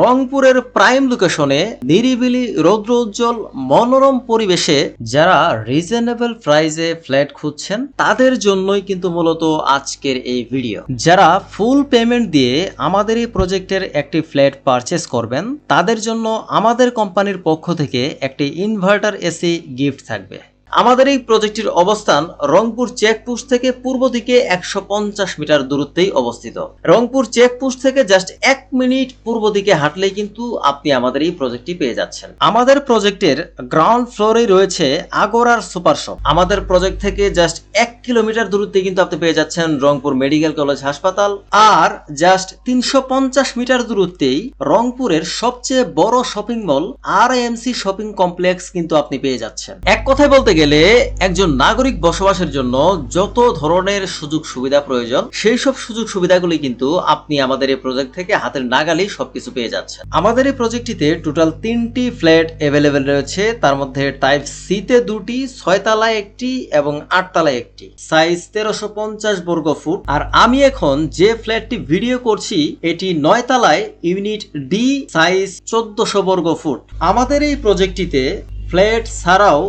রংপুরের প্রাইম লোকেশনে নিরিবিলি রৌদ্র উজ্জ্বল, মনোরম পরিবেশে যারা রিজনেবল প্রাইসে ফ্ল্যাট খুঁজছেন, তাদের জন্যই কিন্তু মূলত আজকের এই ভিডিও যারা ফুল পেমেন্ট দিয়ে আমাদের এই প্রজেক্টের একটি ফ্ল্যাট পারচেস করবেন, তাদের জন্য আমাদের কোম্পানির পক্ষ থেকে একটি ইনভার্টার এসি গিফট থাকবে। আমাদের এই প্রজেক্টটির অবস্থান রংপুর চেকপোস্ট থেকে পূর্ব দিকে একশো পঞ্চাশ মিটার দূরত্বেই অবস্থিত। রংপুর চেকপোস্ট থেকে জাস্ট এক মিনিট পূর্ব দিকে হাঁটলেই কিন্তু আপনি আমাদের এই প্রজেক্টটি পেয়ে যাচ্ছেন। আমাদের প্রজেক্টের গ্রাউন্ড ফ্লোরে রয়েছে আগোরার সুপার শপ। আমাদের প্রজেক্ট থেকে জাস্ট এক কিলোমিটার দূরত্বে কিন্তু আপনি পেয়ে যাচ্ছেন রংপুর মেডিকেল কলেজ হাসপাতাল। আর জাস্ট তিনশো পঞ্চাশ মিটার দূরত্বেই রংপুরের সবচেয়ে বড় শপিং মল, আর এমসি শপিং কমপ্লেক্স কিন্তু আপনি পেয়ে যাচ্ছেন। এক কথায় বলতে গেলে একজন নাগরিক বসবাসের জন্য যত ধরনের সুযোগ সুবিধা প্রয়োজন, সেই সব সুযোগ সুবিধাগুলি কিন্তু আপনি আমাদের এই প্রজেক্ট থেকে হাতের নাগালেই সবকিছু পেয়ে যাচ্ছেন। আমাদের এই প্রজেক্টটিতে টোটাল তিনটি ফ্ল্যাট অ্যাভেলেবেল রয়েছে। তার মধ্যে টাইপ সি তে দুটি ছয়তলায় একটি এবং আটতলায় একটি। সাইজ তেরোশো পঞ্চাশ বর্গ ফুট। আর আমি এখন যে ফ্ল্যাটটি ভিডিও করছি, এটি নয় তলায় ইউনিট ডি সাইজ চোদ্দশো বর্গ ফুট। আমাদের এই প্রজেক্টটিতে ফ্ল্যাট ছাড়াও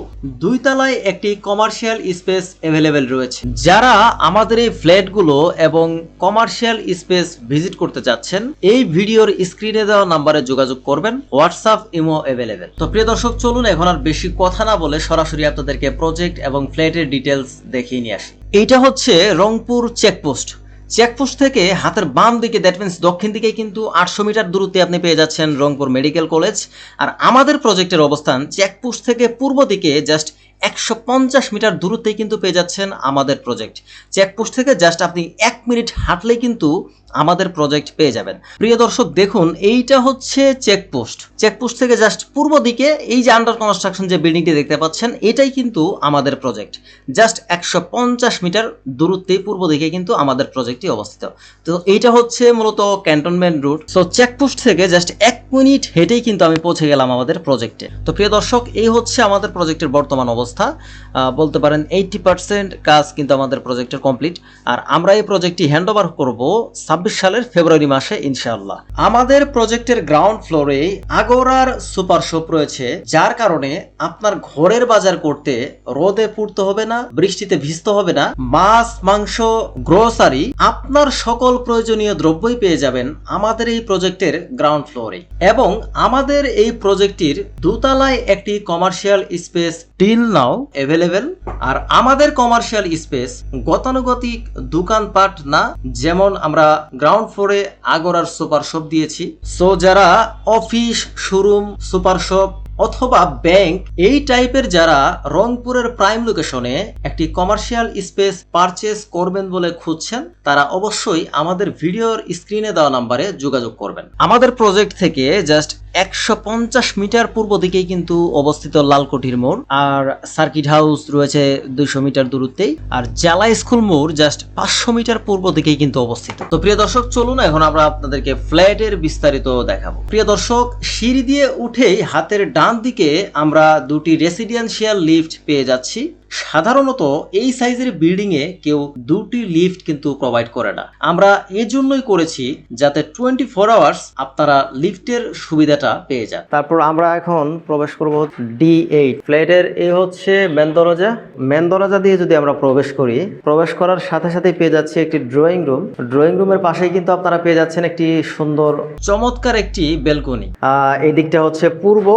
দুই তলায় একটি কমার্শিয়াল স্পেস অ্যাভেলেবেল রয়েছে। যারা আমাদের এই ফ্ল্যাটগুলো এবং কমার্শিয়াল স্পেস ভিজিট করতে চাচ্ছেন, এই ভিডিওর স্ক্রিনে দেওয়া নাম্বারে যোগাযোগ করবেন, হোয়াটসঅ্যাপ, ইমো অ্যাভেলেবেল তো প্রিয় দর্শক, চলুন এখন আর বেশি কথা না বলে সরাসরি আপনাদেরকে প্রজেক্ট এবং ফ্ল্যাটের ডিটেলস দেখিয়ে নিয়ে আসি। এইটা হচ্ছে রংপুর চেকপোস্ট চেকপোস্ট থেকে হাতের বাম দিকে দ্যাট মিন্স দক্ষিণ দিকে কিন্তু আটশো মিটার দূরত্বে আপনি পেয়ে যাচ্ছেন রংপুর মেডিকেল কলেজ। আর আমাদের প্রজেক্টের অবস্থান চেকপোস্ট থেকে পূর্ব দিকে জাস্ট একশো পঞ্চাশ মিটার দূরত্বেই কিন্তু পেয়ে যাচ্ছেন আমাদের প্রজেক্ট। চেকপোস্ট থেকে জাস্ট আপনি এক মিনিট হাঁটলেই কিন্তু আমাদের প্রজেক্ট পেয়ে যাবেন। প্রিয় দর্শক, দেখুন, এইটা হচ্ছে চেকপোস্ট চেকপোস্ট থেকে জাস্ট পূর্ব দিকে এই যে আন্ডার কনস্ট্রাকশন যে বিল্ডিংটি দেখতে পাচ্ছেন, এটাই কিন্তু আমাদের প্রজেক্ট জাস্ট একশো পঞ্চাশ মিটার দূরত্বে পূর্ব দিকে কিন্তু আমাদের প্রজেক্টটি অবস্থিত। তো এইটা হচ্ছে মূলত ক্যান্টনমেন্ট রুট সো চেকপোস্ট থেকে জাস্ট এক মিনিট হেঁটেই কিন্তু আমি পৌঁছে গেলাম আমাদের প্রজেক্টে তো প্রিয় দর্শক, এই হচ্ছে আমাদের প্রজেক্টের বর্তমান অবস্থা। বলতে পারেন এইটটি পার্সেন্ট কাজ কিন্তু আমাদের প্রজেক্টের কমপ্লিট আর আমরা এই প্রজেক্টটি হ্যান্ড ওভার করব সালের ফেব্রুয়ারি মাসে, ইনশাআল্লাহ। আমাদের প্রজেক্টের গ্রাউন্ড ফ্লোরে আগোরার সুপার শপ রয়েছে, যার কারণে আপনার ঘরের বাজার করতে রোদে পুড়তে হবে না, বৃষ্টিতে ভিজতে হবে না, মাছ, মাংস, গ্রোসারি, আপনার সকল প্রয়োজনীয় দ্রব্যই পেয়ে যাবেন আমাদের এই প্রজেক্টের গ্রাউন্ড ফ্লোরে। এবং আমাদের এই প্রজেক্টটির দোতলায় একটি commercial space till now available আর আমাদের কমার্শিয়াল স্পেস গতানুগতিক দোকানপাট না, যেমন আমরা গ্রাউন্ড ফ্লোরে আগরার সুপার শপ দিয়েছি। সো যারা অফিস শোরুম সুপার শপ অথবা ব্যাংক এই টাইপের যারা রংপুরের প্রাইম লোকেশনে একটি কমার্শিয়াল স্পেস পারচেস করবেন বলে খুঁজছেন, তারা অবশ্যই আমাদের ভিডিওর স্ক্রিনে দেওয়া নাম্বারে যোগাযোগ করবেন। আমাদের প্রজেক্ট থেকে জাস্ট একশো পঞ্চাশ মিটার পূর্ব দিকেই কিন্তু অবস্থিত লালকুঠির মোড়, আর সার্কিট হাউস রয়েছে দুইশো মিটার দূরত্বেই, আর জেলা স্কুল মোড় জাস্ট পাঁচশো মিটার পূর্ব দিকেই কিন্তু অবস্থিত। তো প্রিয় দর্শক, চলুন এখন আমরা আপনাদেরকে ফ্ল্যাটের বিস্তারিত দেখাবো। প্রিয় দর্শক, সিঁড়ি দিয়ে উঠেই হাতের ডান দিকে আমরা দুটি রেসিডেন্সিয়াল লিফট পেয়ে যাচ্ছি। সাধারণত এই সাইজের বিল্ডিং এ কেউ দুটি লিফট কিন্তু প্রোভাইড করে না। আমরা এজন্যই করেছি যাতে টোয়েন্টি ফোর আওয়ার্স আপনারা লিফটের সুবিধাটা পেয়ে যান। তারপর আমরা এখন প্রবেশ করব ডি এইট ফ্ল্যাটের এই হচ্ছে মেন দরজা। মেন দরজা দিয়ে যদি আমরা প্রবেশ করি প্রবেশ করার সাথে সাথে পেয়ে যাচ্ছি একটি ড্রয়িং রুম ড্রয়িং রুমের পাশেই কিন্তু আপনারা পেয়ে যাচ্ছেন একটি সুন্দর চমৎকার একটি বেলকনি এই দিকটা হচ্ছে পূর্ব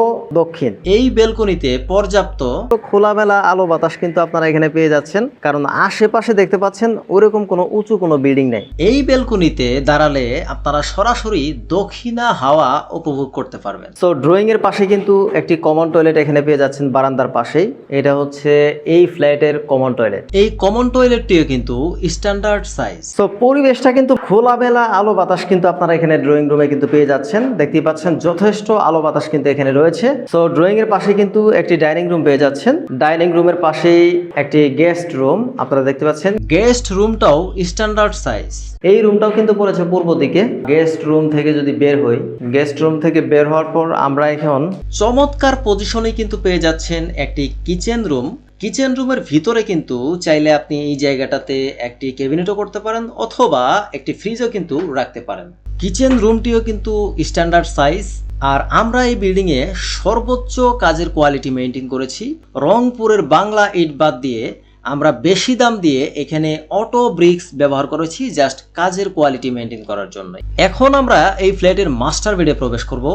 দক্ষিণ। এই বেলকনিতে পর্যাপ্ত খোলামেলা আলো বাতাস কিন্তু আপনারা এখানে পেয়ে যাচ্ছেন কারণ আশেপাশে দেখতে পাচ্ছেন ওরকম কোনো উঁচু কোনো বিল্ডিং নেই। এই বেলকনিতে দাঁড়ালে আপনারা সরাসরি দক্ষিণা হাওয়া উপভোগ করতে পারবেন। তো ড্রয়িং এর পাশে কিন্তু একটি কমন টয়লেট এখানে পেয়ে যাচ্ছেন বারান্দার পাশেই। এটা হচ্ছে এই ফ্ল্যাটের কমন টয়লেট এই কমন টয়লেটটিও কিন্তু স্ট্যান্ডার্ড সাইজ তো পরিবেশটা কিন্তু খোলাবেলা আলো বাতাস কিন্তু আপনারা এখানে ড্রয়িং রুমে কিন্তু পেয়ে যাচ্ছেন। দেখতেই পাচ্ছেন যথেষ্ট আলো বাতাস কিন্তু এখানে রয়েছে। তো ড্রয়িং এর পাশে কিন্তু একটি ডাইনিং রুম পেয়ে যাচ্ছেন। ডাইনিং রুমের পাশেই একটি গেস্ট রুম আপনারা দেখতে পাচ্ছেন। গেস্ট রুমটাও স্ট্যান্ডার্ড সাইজ এই রুমটাও কিন্তু পড়েছে পূর্ব দিকে। গেস্ট রুম থেকে যদি বের হই গেস্ট রুম থেকে বের হওয়ার পর আমরা এখন চমৎকার পজিশনে কিন্তু পেয়ে যাচ্ছেন একটি কিচেন রুম কিচেন রুমের ভিতরে কিন্তু চাইলে আপনি এই জায়গাটাতে একটি ক্যাবিনেটও করতে পারেন অথবা একটি ফ্রিজও কিন্তু রাখতে পারেন। কিচেন রুমটিও কিন্তু স্ট্যান্ডার্ড সাইজ আর আমরা এই বিল্ডিং এ সর্বোচ্চ কাজের কোয়ালিটি মেনটেন করেছি। রংপুরের বাংলা ইট বাদ দিয়ে আমরা বেশি দাম দিয়ে এখানে অটো ব্রিক্স ব্যবহার করেছি জাস্ট কাজের কোয়ালিটি মেনটেন করার জন্য এখন আমরা এই ফ্ল্যাটের মাস্টার বেডে প্রবেশ করব।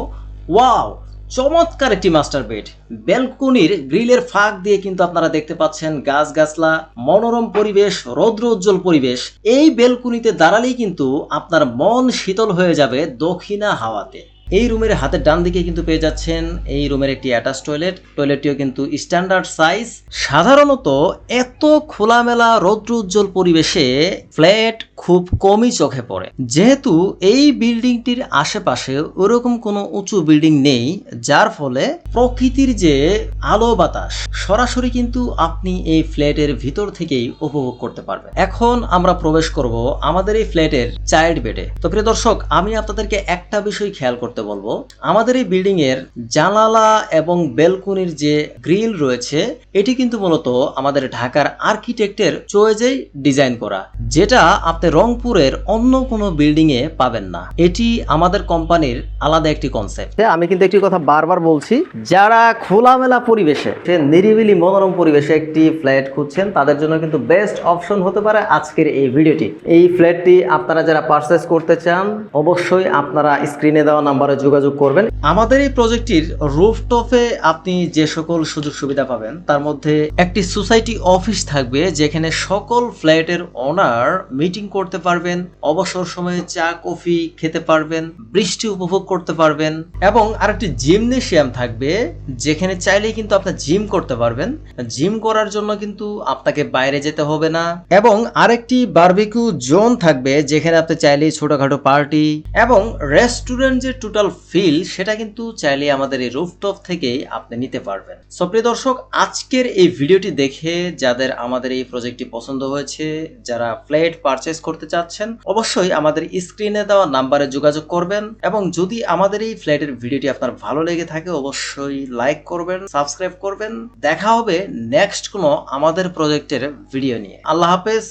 ওয়াও চমৎকার একটি মাস্টার বেড ব্যালকনির গ্রিলের ফাঁক দিয়ে কিন্তু আপনারা দেখতে পাচ্ছেন গাছগাছলা, মনোরম পরিবেশ, রৌদ্র উজ্জ্বল পরিবেশ। এই বেলকুনিতে দাঁড়ালেই কিন্তু আপনার মন শীতল হয়ে যাবে দক্ষিণা হাওয়াতে। এই রুমের হাতের ডান দিকে কিন্তু পেয়ে যাচ্ছেন এই রুমের একটি অ্যাটাচ টয়লেট টয়লেটটিও কিন্তু স্ট্যান্ডার্ড সাইজ সাধারণত এত খোলামেলা রৌদ্র উজ্জ্বল পরিবেশে ফ্ল্যাট খুব কমই চোখে পড়ে। যেহেতু এই বিল্ডিংটির আশেপাশে ওরকম কোনো উঁচু বিল্ডিং নেই, যার ফলে প্রকৃতির যে আলো বাতাস, সরাসরি কিন্তু আপনি এই ফ্ল্যাটের ভিতর থেকেই উপভোগ করতে পারবেন। এখন আমরা প্রবেশ করব আমাদের এই ফ্ল্যাটের চাইল্ড বেডে। তো প্রিয় দর্শক, আমি আপনাদেরকে একটা বিষয় খেয়াল করতে বলব। আমাদের এই বিল্ডিং এর জানালা এবং বেলকনির যে গ্রিল রয়েছে, এটি কিন্তু মূলত আমাদের ঢাকার আর্কিটেক্টের চয়েজেই ডিজাইন করা, যেটা আপনি রংপুরের অন্য কোনো বিল্ডিং এ পাবেন না। এটি আমাদের কোম্পানির আলাদা একটি কনসেপ্ট আমি কিন্তু একটি কথা বারবার বলছি, যারা খোলামেলা পরিবেশে, সে নিরিবিলি মনোরম পরিবেশে একটি ফ্ল্যাট খুঁজছেন, তাদের জন্য কিন্তু বেস্ট অপশন হতে পারে আজকের এই ভিডিওটি এই ফ্ল্যাটটি আপনারা যারা পারচেস করতে চান, অবশ্যই আপনারা স্ক্রিনে দেওয়া নাম্বারে যোগাযোগ করবেন। আমাদের এই প্রজেক্টটির রুফটপে আপনি যে সকল সুযোগ সুবিধা পাবেন, তার মধ্যে একটি সোসাইটি অফিস থাকবে, যেখানে সকল ফ্ল্যাটের ওনার মিটিং করতে পারবেন, অবসর সময়ে চা, কফি খেতে পারবেন, বৃষ্টি উপভোগ করতে পারবেন, এবং আরেকটি জিমনেশিয়াম থাকবে, যেখানে চাইলেই কিন্তু আপনি জিম করতে পারবেন। জিম করার জন্য কিন্তু আপনাকে বাইরে যেতে হবে না, এবং আরেকটি বারবিকিউ জোন থাকবে, যেখানে আপনি চাইলেই ছোটখাটো পার্টি এবং রেস্টুরেন্ট যে টোটাল ফিল সেটা কিন্তু চাইলে আমাদের এই রুফটপ থেকেই আপনি নিতে পারবেন। সো দর্শক, আজকের এই ভিডিওটি দেখে যাদের আমাদের এই প্রজেক্টটি পছন্দ হয়েছে, যারা ফ্ল্যাট পারচেস করতে চাচ্ছেন, অবশ্যই আমাদের স্ক্রিনে দেওয়া নাম্বারে যোগাযোগ করবেন এবং যদি আমাদের এই ফ্ল্যাটের ভিডিওটি আপনার ভালো লেগে থাকে, অবশ্যই লাইক করবেন সাবস্ক্রাইব করবেন। দেখা হবে নেক্সট কোনো আমাদের প্রজেক্টের ভিডিও নিয়ে। আল্লাহ হাফেজ।